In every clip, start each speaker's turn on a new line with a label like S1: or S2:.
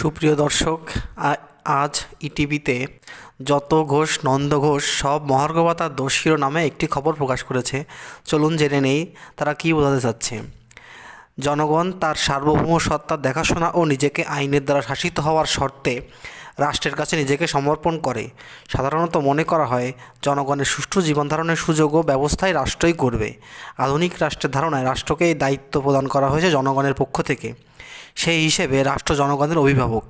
S1: সুপ্রিয় দর্শক আজ ইটিভিতে যত ঘোষ, নন্দ ঘোষ, সব মহার্ঘভাতার দোষীর নামে একটি খবর প্রকাশ করেছে। চলুন জেনে নেই তারা কী বোঝাতে চাচ্ছে। জনগণ তার সার্বভৌম সত্তার দেখাশোনা ও নিজেকে আইনের দ্বারা শাসিত হওয়ার শর্তে রাষ্ট্রের কাছে নিজেকে সমর্পণ করে। সাধারণত মনে করা হয়, জনগণের সুষ্ঠু জীবনধারণের সুযোগ ও ব্যবস্থাই রাষ্ট্রই করবে। আধুনিক রাষ্ট্রের ধারণায় রাষ্ট্রকে এই দায়িত্ব প্রদান করা হয়েছে জনগণের পক্ষ থেকে। সেই হিসেবে রাষ্ট্র জনগণের অভিভাবক।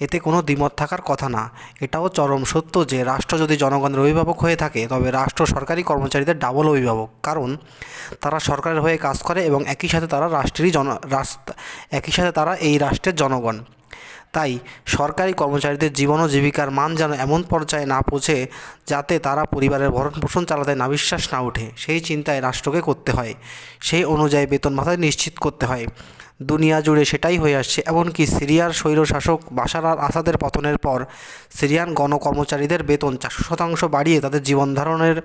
S1: এতে কোনো দ্বিমত থাকার কথা না। এটাও চরম সত্য যে রাষ্ট্র যদি জনগণের অভিভাবক হয়ে থাকে, তবে রাষ্ট্র সরকারি কর্মচারীদের ডাবল অভিভাবক। কারণ, তারা সরকারের হয়ে কাজ করে এবং একই সাথে তারা রাষ্ট্রেরই জন রাস্তা একই সাথে তারা এই রাষ্ট্রের জনগণ। তাই সরকারি কর্মচারীদের জীবন ও জীবিকার মান যেন এমন পর্যায়ে না পৌঁছে যাতে তারা পরিবারের ভরণ পোষণ চালাতে না বিশ্বাস না ওঠে। সেই চিন্তায় রাষ্ট্রকে করতে হয়। সেই অনুযায়ী বেতন ভাতা নিশ্চিত করতে হয়। দুনিয়া জুড়ে সেটাই হয়ে আসছে। এমনকি সিরিয়ার স্বৈরশাসক বাশার আল আসাদের পতনের পর সিরিয়ান গণকর্মচারীদের বেতন চারশো শতাংশ বাড়িয়ে তাদের জীবনধারণের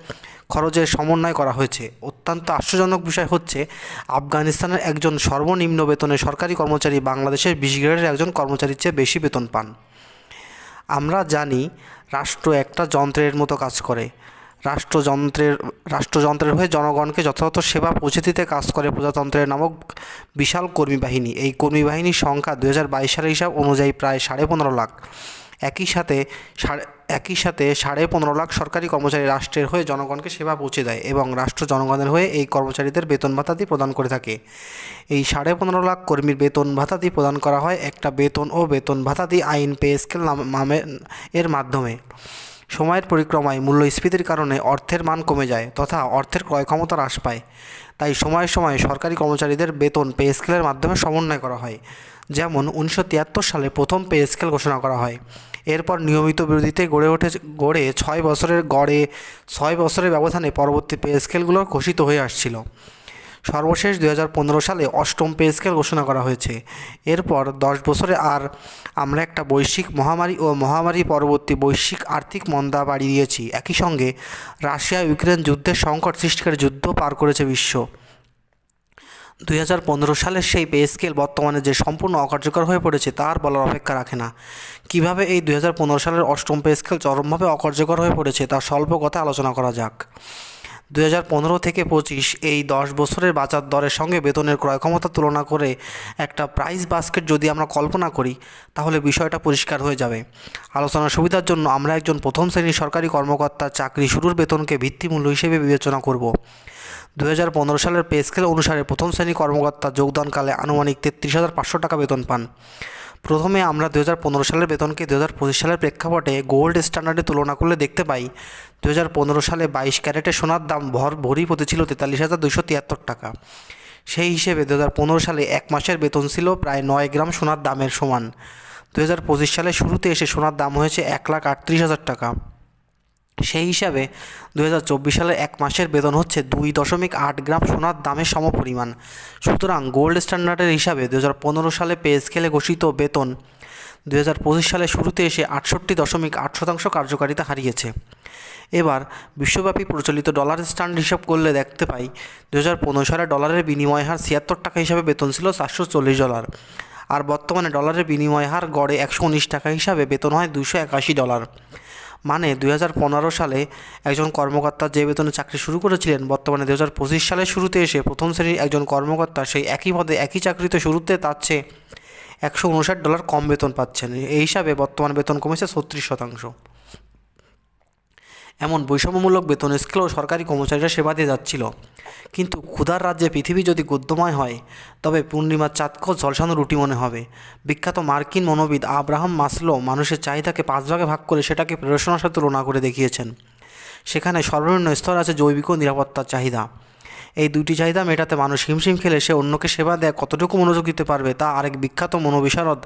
S1: খরচের সমন্বয় করা হয়েছে। অত্যন্ত আশ্চর্যজনক বিষয় হচ্ছে, আফগানিস্তানের একজন সর্বনিম্ন বেতনের সরকারি কর্মচারী বাংলাদেশের বিশ গ্রেডের একজন কর্মচারীর চেয়ে বেশি বেতন পান। আমরা জানি, রাষ্ট্র একটা যন্ত্রের মতো কাজ করে। রাষ্ট্রযন্ত্রের রাষ্ট্রযন্ত্রের হয়ে জনগণকে যথাযথ সেবা পৌঁছে দিতে কাজ করে প্রজাতন্ত্রের নামক বিশাল কর্মী বাহিনী। এই কর্মী বাহিনীর সংখ্যা দু বাইশ সালের হিসাব অনুযায়ী প্রায় সাড়ে পনেরো লাখ। একই সাথে সাড়ে, একই সাথে সাড়ে পনেরো লাখ সরকারি কর্মচারী রাষ্ট্রের হয়ে জনগণকে সেবা পৌঁছে দেয় এবং রাষ্ট্র জনগণের হয়ে এই কর্মচারীদের বেতন ভাতাদি প্রদান করে থাকে। এই সাড়ে পনেরো লাখ কর্মীর বেতন ভাতাদি প্রদান করা হয় একটা বেতন ও বেতন ভাতাদি আইন পে স্কেল নামে, এর মাধ্যমে। সময়ের পরিক্রমায় মূল্যস্ফীতির কারণে অর্থের মান কমে যায় তথা অর্থের ক্রয় ক্ষমতা হ্রাস পায়। তাই সময়ে সময়ে সরকারি কর্মচারীদের বেতন পে স্কেলের মাধ্যমে সমন্বয় করা হয়, যেমন উনিশশো তিয়াত্তর সালে প্রথম পে স্কেল ঘোষণা করা হয়। এরপর নিয়মিত বিরোধিতে গড়ে ওঠে, গড়ে ছয় বছরের গড়ে ছয় বছরের ব্যবধানে পরবর্তী পে স্কেলগুলো ঘোষিত হয়ে আসছিল। সর্বশেষ দু হাজার পনেরো সালে অষ্টম পে স্কেল ঘোষণা করা হয়েছে। এরপর দশ বছরে আর আমরা একটা বৈশ্বিক মহামারী ও মহামারী পরবর্তী বৈশ্বিক আর্থিক মন্দা বাড়িয়ে দিয়েছি। একই সঙ্গে রাশিয়া ইউক্রেন যুদ্ধের সংকট সৃষ্টিকারী যুদ্ধ পার করেছে বিশ্ব। দুই হাজার পনেরো সালের সেই পে স্কেল বর্তমানে যে সম্পূর্ণ অকার্যকর হয়ে পড়েছে, তার বলার অপেক্ষা রাখে না। কীভাবে এই দুই সালের অষ্টম পে স্কেল চরমভাবে অকার্যকর হয়ে পড়েছে তার স্বল্প কথা আলোচনা করা যাক। দুই হাজার পনেরো থেকে পঁচিশ এই দশ বছরের বাজার দরের সঙ্গে বেতনের ক্রয় ক্ষমতা তুলনা করে একটা প্রাইস বাস্কেট যদি আমরা কল্পনা করি, তাহলে বিষয়টা পরিষ্কার হয়ে যাবে। আলোচনার সুবিধার জন্য আমরা একজন প্রথম শ্রেণির সরকারি কর্মকর্তার চাকরি শুরুর বেতনকে ভিত্তিমূল্য হিসেবে বিবেচনা করব। দু হাজার পনেরো সালের পে স্কেল অনুসারে প্রথম শ্রেণি কর্মকর্তা যোগদানকালে আনুমানিক তেত্রিশ হাজার পাঁচশো টাকা বেতন পান। প্রথমে আমরা দু হাজার পনেরো সালের বেতনকে দু হাজার পঁচিশ সালের প্রেক্ষাপটে গোল্ড স্ট্যান্ডার্ডে তুলনা করলে দেখতে পাই দু হাজার পনেরো সালে বাইশ ক্যারেটে সোনার দাম ভর, ভরি প্রতি ছিল তেতাল্লিশ হাজার দুশো তিয়াত্তর টাকা। সেই হিসেবে দু হাজার পনেরো সালে এক মাসের বেতন ছিল প্রায় নয় গ্রাম সোনার দামের সমান। দু হাজার পঁচিশ সালে শুরুতে এসে সোনার দাম হয়েছে এক লাখ আটত্রিশ হাজার টাকা। সেই হিসাবে দু হাজার চব্বিশ সালের এক মাসের বেতন হচ্ছে দুই দশমিক আট গ্রাম সোনার দামের সমপরিমাণ। সুতরাং গোল্ড স্ট্যান্ডার্ডের হিসাবে দু পনেরো সালে পে স্কেলে ঘোষিত বেতন দু হাজার পঁচিশ সালে শুরুতে এসে আটষট্টি দশমিক আট শতাংশ কার্যকারিতা হারিয়েছে। এবার বিশ্বব্যাপী প্রচলিত ডলার স্ট্যান্ড হিসাব করলে দেখতে পাই দু হাজার পনেরো সালে ডলারের বিনিময় হার ছিয়াত্তর টাকা হিসাবে বেতন ছিল চারশো চল্লিশ ডলার আর বর্তমানে ডলারের বিনিময় হার গড়ে একশো উনিশ টাকা হিসাবে বেতন হয় দুশো একাশি ডলার মানে দুই হাজার পনেরো সালে একজন কর্মকর্তা যে বেতনে চাকরি শুরু করেছিলেন, বর্তমানে দু হাজার পঁচিশ সালের শুরুতে এসে প্রথম শ্রেণির একজন কর্মকর্তা সেই একই পদে, একই চাকরিতে শুরুতে তার চেয়ে একশো উনষাট ডলার কম বেতন পাচ্ছেন। এই হিসাবে বর্তমান বেতন কমেছে ছত্রিশ শতাংশ। এমন বৈষম্যমূলক বেতন স্কেলেও সরকারি কর্মচারীরা সেবা দিয়ে যাচ্ছিল। কিন্তু ক্ষুধার রাজ্যে পৃথিবী যদি গদ্যময় হয়, তবে পূর্ণিমার চাঁদকেও ঝলসানো রুটি মনে হবে। বিখ্যাত মার্কিন মনোবিদ আব্রাহাম মাসলো মানুষের চাহিদাকে পাঁচ ভাগে ভাগ করে সেটাকে প্রেরণার সাথে তুলনা করে দেখিয়েছেন। সেখানে সর্বনিম্ন স্তর আছে জৈবিক ও নিরাপত্তার চাহিদা। এই দুটি চাহিদা মেটাতে মানুষ হিমশিম খেলে সে অন্যকে সেবা দেয় কতটুকু মনোযোগ দিতে পারবে তা আরেক বিখ্যাত মনোবিশারদ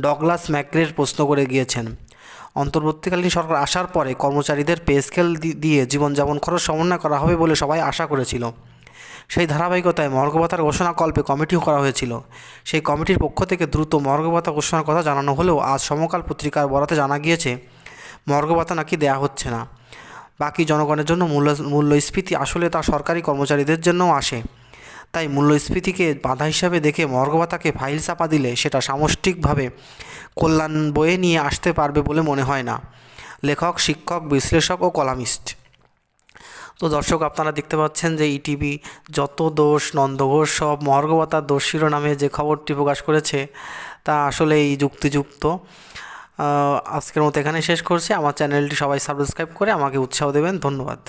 S1: ডগলাস ম্যাকগ্রের প্রশ্ন করে গিয়েছেন। অন্তর্বর্তীকালীন সরকার আসার পরে কর্মচারীদের পে স্কেল দিয়ে জীবনযাপন খরচ সমন্বয় করা হবে বলে সবাই আশা করেছিল। সেই ধারাবাহিকতায় মর্গভাতার ঘোষণাকল্পে কমিটিও করা হয়েছিল। সেই কমিটির পক্ষ থেকে দ্রুত মর্গভাতা ঘোষণার কথা জানানো হলেও আজ সমকাল পত্রিকার বরাতে জানা গিয়েছে মর্গভাতা নাকি দেয়া হচ্ছে না। বাকি জনগণের জন্য মূল্য, মূল্যস্ফীতি আসলে তা সরকারি কর্মচারীদের জন্যও আসে। তাই মূল্যস্ফীতিকে বাধা হিসাবে দেখে মর্গভাতাকে ফাইল চাপা দিলে সেটা সামষ্টিকভাবে কল্যাণ বয়ে নিয়ে আসতে পারবে বলে মনে হয় না। লেখক, শিক্ষক, বিশ্লেষক ও কলামিস্ট। তো দর্শক, আপনারা দেখতে পাচ্ছেন যে ইটিভি যত দোষ, নন্দঘোষ সব মহার্ঘবতার দোষ শিরোনামে যে খবরটি প্রকাশ করেছে, তা আসলেই যুক্তিযুক্ত। আজকের মতো এখানে শেষ করছি। আমার চ্যানেলটি সবাই সাবস্ক্রাইব করে আমাকে উৎসাহ দেবেন। ধন্যবাদ।